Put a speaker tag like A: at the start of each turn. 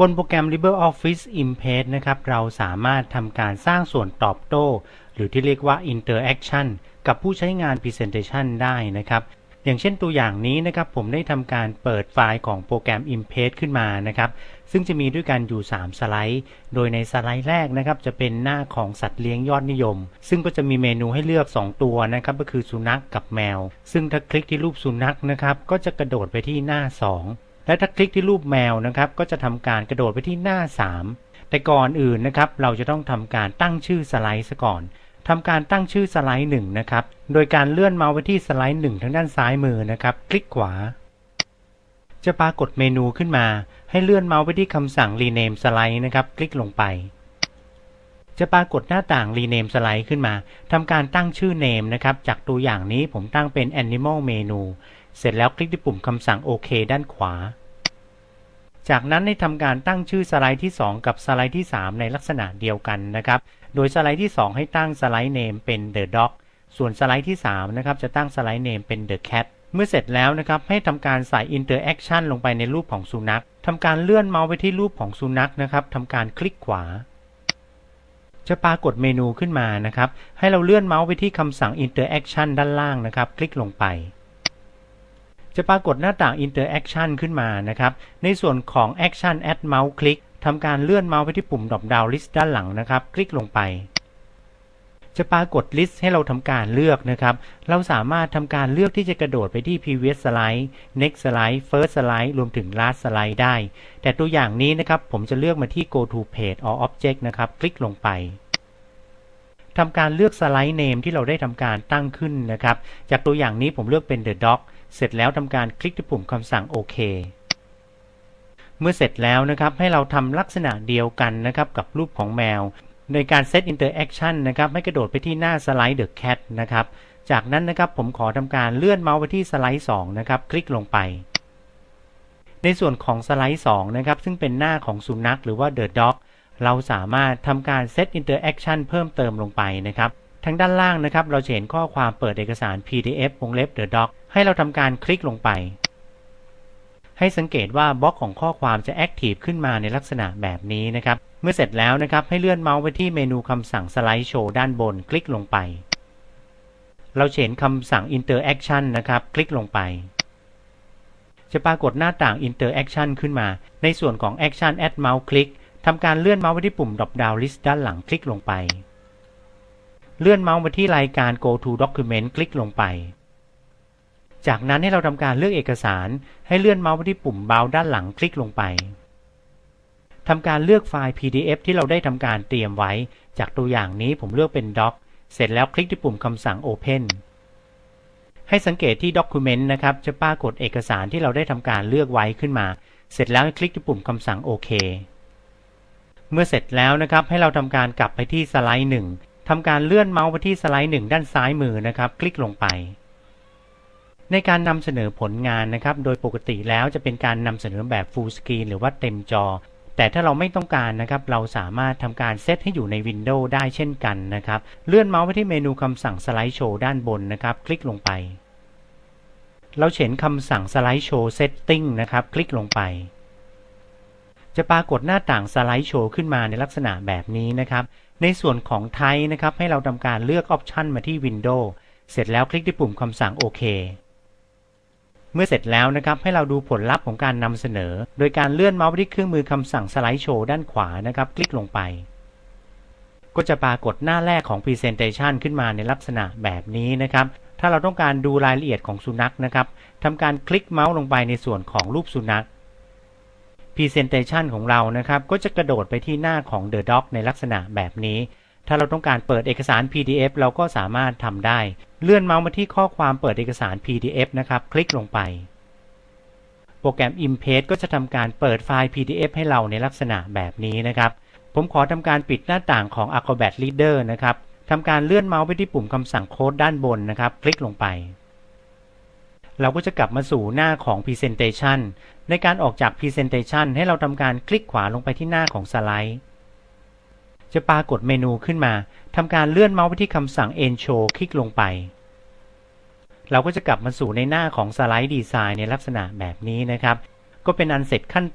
A: บนโปรแกรม LibreOffice Impress นะครับ เราสามารถทำการสร้างส่วนตอบโต้ หรือที่เรียกว่า Interaction กับผู้ใช้งาน Presentation ได้นะครับ อย่างเช่นตัวอย่างนี้นะครับ ผมได้ทำการเปิดไฟล์ของโปรแกรม Impress ขึ้นมานะครับ ซึ่งจะมีด้วยกันอยู่ 3 สไลด์ โดยในสไลด์แรกนะครับ จะเป็นหน้าของสัตว์เลี้ยงยอดนิยม ซึ่งก็จะมีเมนูให้เลือก 2 ตัวนะครับ ก็คือสุนัขกกับแมว ซึ่งถ้าคลิกที่รูปสุนัขนะครับ ก็จะกระโดดไปที่หน้า 2 และถ้าคลิกที่รูปแมวนะครับ ก็จะทำการกระโดดไปที่หน้า 3 แต่ก่อนอื่นนะครับ เราจะต้องทำการตั้งชื่อสไลด์ซะก่อนทำการตั้งชื่อสไลด์1นะครับ โดยการเลื่อนเมาส์ไปที่สไลด์1ทางด้านซ้ายมือนะครับ คลิกขวา จะปรากฏเมนูขึ้นมา ให้เลื่อนเมาส์ไปที่คำสั่ง rename slide นะครับ คลิกลงไป จะปรากฏหน้าต่าง rename slide ขึ้นมาทำการตั้งชื่อ name นะครับ จากตัวอย่างนี้ผมตั้งเป็น animal menu เสร็จแล้วคลิกที่ปุ่มคำสั่ง OK ด้านขวา จากนั้นให้ทำการตั้งชื่อสไลด์ที่ 2 กับสไลด์ที่ 3 ในลักษณะเดียวกันนะครับ โดยสไลด์ที่ 2 ให้ตั้งสไลด์ name เป็น the dog ส่วนสไลด์ที่ 3 นะครับ จะตั้งสไลด์ name เป็น the cat เมื่อเสร็จแล้วนะครับ ให้ทำการใส่ interaction ลงไปในรูปของสุนัขทำการเลื่อนเมาส์ไปที่รูปของสุนัขนะครับทำการคลิกขวา จะปรากฏเมนูขึ้นมานะครับ ให้เราเลื่อนเมาส์ไปที่คำสั่ง interaction ด้านล่างนะครับ คลิกลงไป จะปรากฏหน้าต่าง interaction ขึ้นมานะครับ ในส่วนของ action add mouse click ทำการเลื่อนเมาส์ไปที่ปุ่ม drop down list ด้านหลังนะครับ คลิกลงไป จะปรากฏ list ให้เราทำการเลือกนะครับ เราสามารถทำการเลือกที่จะกระโดดไปที่ previous slide next slide first slide รวมถึง last slide ได้ แต่ตัวอย่างนี้นะครับ ผมจะเลือกมาที่ go to page or object นะครับ คลิกลงไปทำการเลือก slide name ที่เราได้ทำการตั้งขึ้นนะครับ จากตัวอย่างนี้ผมเลือกเป็น the dog เสร็จแล้วทำการคลิกที่ปุ่มคำสั่งโอเคเมื่อเสร็จแล้วนะครับให้เราทำลักษณะเดียวกันนะครับกับรูปของแมว โดยการ set interaction นนะครับให้กระโดดไปที่หน้าสไลด์ the cat นะครับจากนั้นนะครับผมขอทำการเลื่อนเมาส์ไปที่สไลด์2นะครับคลิกลงไป ในส่วนของสไลด์2นะครับซึ่งเป็นหน้าของสุนัขหรือว่า the dog เราสามารถทำการ set interaction เพิ่มเติมลงไปนะครับ ทางด้านล่างนะครับ เราจะเห็นข้อความเปิดเอกสาร PDF วงเล็บ the dog ให้เราทำการคลิกลงไป ให้สังเกตว่าบล็อกของข้อความจะ Active ขึ้นมาในลักษณะแบบนี้นะครับ เมื่อเสร็จแล้วนะครับ ให้เลื่อนเมาส์ไปที่เมนูคำสั่งสไลด์โชว์ด้านบนคลิกลงไป เราเห็นคำสั่ง Interaction นะครับ คลิกลงไป จะปรากฏหน้าต่าง Interaction ขึ้นมา ในส่วนของ Action Add Mouse Click ทำการเลื่อนเมาส์ไปที่ปุ่ม Drop Down List ด้านหลังคลิกลงไป เลื่อนเมาส์มาที่รายการ Go to Document คลิกลงไป จากนั้นให้เราทำการเลือกเอกสาร ให้เลื่อนเมาส์ไปที่ปุ่มเบาด้านหลังคลิกลงไปทำการเลือกไฟล์ PDF ที่เราได้ทำการเตรียมไว้ จากตัวอย่างนี้ผมเลือกเป็น Doc เสร็จแล้วคลิกที่ปุ่มคำสั่ง Open ให้สังเกตที่ Document นะครับ จะปรากฏเอกสารที่เราได้ทำการเลือกไว้ขึ้นมา เสร็จแล้วคลิกที่ปุ่มคำสั่งโอเคเมื่อเสร็จแล้วนะครับ ให้เราทำการกลับไปที่สไลด์1 ทำการเลื่อนเมาส์ไปที่สไลด์1ด้านซ้ายมือนะครับ คลิกลงไป ในการนำเสนอผลงานนะครับ โดยปกติแล้วจะเป็นการนำเสนอแบบ Full Screen หรือว่าเต็มจอ แต่ถ้าเราไม่ต้องการนะครับ เราสามารถทำการเซตให้อยู่ใน Windows ได้เช่นกันนะครับ เลื่อนเมาส์ไปที่เมนูคำสั่งสไลด์โชว์ด้านบนนะครับ คลิกลงไป เราเห็นคำสั่งสไลด์โชว์ Setting นะครับ คลิกลงไปจะปรากฏหน้าต่างสไลด์โชว์ขึ้นมาในลักษณะแบบนี้นะครับ ในส่วนของไทป์นะครับ ให้เราทำการเลือกออปชันมาที่ Windows เสร็จแล้วคลิกที่ปุ่มคำสั่งโอเคเมื่อเสร็จแล้วนะครับให้เราดูผลลัพธ์ของการนำเสนอ โดยการเลื่อนเมาส์ไปที่เครื่องมือคำสั่งสไลด์โชว์ด้านขวานะครับ คลิกลงไป ก็จะปรากฏหน้าแรกของ Presentation ขึ้นมาในลักษณะแบบนี้นะครับ ถ้าเราต้องการดูรายละเอียดของสุนัขนะครับทำการคลิกเมาส์ลงไปในส่วนของรูปสุนัข Presentation ของเรานะครับ ก็จะกระโดดไปที่หน้าของ The Doc ในลักษณะแบบนี้ ถ้าเราต้องการเปิดเอกสาร PDF เราก็สามารถทำได้ เลื่อนเมาส์มาที่ข้อความเปิดเอกสาร PDF นะครับ คลิกลงไป โปรแกรม Impress ก็จะทำการเปิดไฟล์ PDF ให้เราในลักษณะแบบนี้นะครับ ผมขอทำการปิดหน้าต่างของ Acrobat Reader นะครับทำการเลื่อนเมาส์ไปที่ปุ่มคำสั่งโค้ดด้านบนนะครับ คลิกลงไป เราก็จะกลับมาสู่หน้าของ Presentation ในการออกจาก Presentation ให้เราทำการคลิกขวาลงไปที่หน้าของสไลด์จะปรากฏเมนูขึ้นมาทำการเลื่อนเมาส์ไปที่คำสั่ง End Show คลิกลงไป เราก็จะกลับมาสู่ในหน้าของสไลด์ดีไซน์ในลักษณะแบบนี้นะครับ ก็เป็นอันเสร็จขั้นตอน